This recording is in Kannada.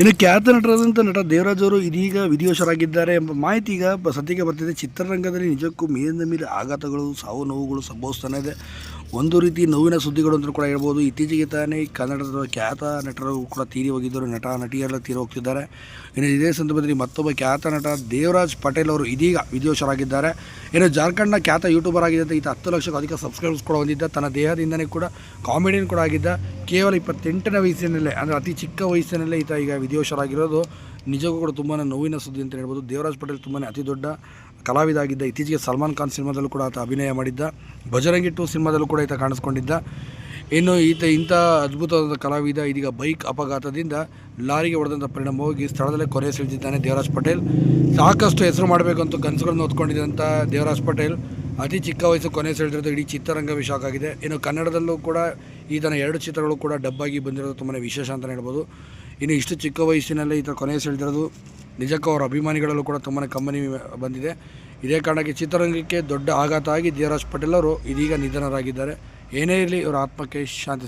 ಇನ್ನು ಖ್ಯಾತ ನಟರಾದಂಥ ನಟ ದೇವರಾಜ್ ಅವರು ಇದೀಗ ವಿಧಿವಶರಾಗಿದ್ದಾರೆ ಎಂಬ ಮಾಹಿತಿ ಈಗ ಸದ್ಯಕ್ಕೆ ಬರ್ತಿದೆ. ಚಿತ್ರರಂಗದಲ್ಲಿ ನಿಜಕ್ಕೂ ಮೇಲಿಂದ ಮೇಲೆ ಆಘಾತಗಳು, ಸಾವು ನೋವುಗಳು ಸಂಭವಿಸ್ತಾನೆ ಇದೆ. ಒಂದು ರೀತಿ ನೋವಿನ ಸುದ್ದಿಗಳು ಅಂತ ಕೂಡ ಹೇಳ್ಬೋದು. ಇತ್ತೀಚೆಗೆ ತಾನೇ ಕನ್ನಡದ ಖ್ಯಾತ ನಟರು ಕೂಡ ತೀರಿ ಹೋಗಿದ್ದರು. ನಟ, ನಟಿಯರೆಲ್ಲ ತೀರಿ ಹೋಗ್ತಿದ್ದಾರೆ. ಇನ್ನು ಇದೇ ಸಂದರ್ಭದಲ್ಲಿ ಮತ್ತೊಬ್ಬ ಖ್ಯಾತ ನಟ ದೇವರಾಜ್ ಪಟೇಲ್ ಅವರು ಇದೀಗ ವಿಧಿವಶರಾಗಿದ್ದಾರೆ. ಇನ್ನು ಜಾರ್ಖಂಡ್ನ ಖ್ಯಾತ ಯೂಟ್ಯೂಬರ್ ಆಗಿದ್ದಂತೆ ಈತ ಹತ್ತು ಲಕ್ಷಕ್ಕೂ ಅಧಿಕ ಸಬ್ಸ್ಕ್ರೈಬರ್ಸ್ ಕೂಡ ಹೊಂದಿದ್ದ. ತನ್ನ ದೇಹದಿಂದನೇ ಕೂಡ ಕಾಮಿಡಿಯನ್ ಕೂಡ ಆಗಿದ್ದ. ಕೇವಲ ಇಪ್ಪತ್ತೆಂಟನೇ ವಯಸ್ಸಿನಲ್ಲೇ, ಅಂದರೆ ಅತಿ ಚಿಕ್ಕ ವಯಸ್ಸಿನಲ್ಲೇ ಈತ ಈಗ ವಿಧಿವಶರಾಗಿರೋದು ನಿಜಕ್ಕೂ ಕೂಡ ತುಂಬಾ ನೋವಿನ ಸುದ್ದಿ ಅಂತ ಹೇಳ್ಬೋದು. ದೇವರಾಜ್ ಪಟೇಲ್ ತುಂಬಾ ಅತಿ ದೊಡ್ಡ ಕಲಾವಿದ ಆಗಿದ್ದ ಇತ್ತೀಚೆಗೆ ಸಲ್ಮಾನ್ ಖಾನ್ ಸಿನಿಮಾದಲ್ಲೂ ಕೂಡ ಆತ ಅಭಿನಯ ಮಾಡಿದ್ದ. ಬಜರಂಗಿ ಟು ಸಿನಿಮಾದಲ್ಲೂ ಕೂಡ ಈತ ಕಾಣಿಸ್ಕೊಂಡಿದ್ದ. ಇನ್ನು ಈತ ಇಂಥ ಅದ್ಭುತವಾದ ಕಲಾವಿದ, ಇದೀಗ ಬೈಕ್ ಅಪಘಾತದಿಂದ ಲಾರಿಗೆ ಹೊಡೆದಂಥ ಪರಿಣಾಮವಾಗಿ ಸ್ಥಳದಲ್ಲೇ ಕೊನೆ ಸೆಳೆದಿದ್ದಾನೆ ದೇವರಾಜ್ ಪಟೇಲ್. ಸಾಕಷ್ಟು ಹೆಸರು ಮಾಡಬೇಕು ಅಂತ ಕನಸುಗಳನ್ನು ಹೊತ್ಕೊಂಡಿದ್ದಂಥ ದೇವರಾಜ್ ಪಟೇಲ್. ಅತಿ ಚಿಕ್ಕ ವಯಸ್ಸು ಕೊನೆ ಸೆಳೆದಿರೋದು ಇಡೀ ಚಿತ್ರರಂಗ ವಿಶಾಖ ಆಗಿದೆ. ಇನ್ನು ಕನ್ನಡದಲ್ಲೂ ಕೂಡ ಈತನ ಎರಡು ಚಿತ್ರಗಳು ಕೂಡ ಡಬ್ಬಾಗಿ ಬಂದಿರೋದು ತುಂಬಾ ವಿಶೇಷ ಅಂತಲೇ ಹೇಳ್ಬೋದು. ಇನ್ನು ಇಷ್ಟು ಚಿಕ್ಕ ವಯಸ್ಸಿನಲ್ಲೇ ಥರ ಕೊನೆ ಸೆಳೆದಿರೋದು ನಿಜಕ್ಕೂ ಅವರ ಅಭಿಮಾನಿಗಳಲ್ಲೂ ಕೂಡ ತುಂಬಾ ಕಂಬನಿ ಬಂದಿದೆ. ಇದೇ ಕಾರಣಕ್ಕೆ ಚಿತ್ರರಂಗಕ್ಕೆ ದೊಡ್ಡ ಆಘಾತ ಆಗಿ ದೇವರಾಜ್ ಪಟೇಲ್ ಅವರು ಇದೀಗ ನಿಧನರಾಗಿದ್ದಾರೆ. ಏನೇ ಇರಲಿ, ಇವರ ಆತ್ಮಕ್ಕೆ ಶಾಂತಿ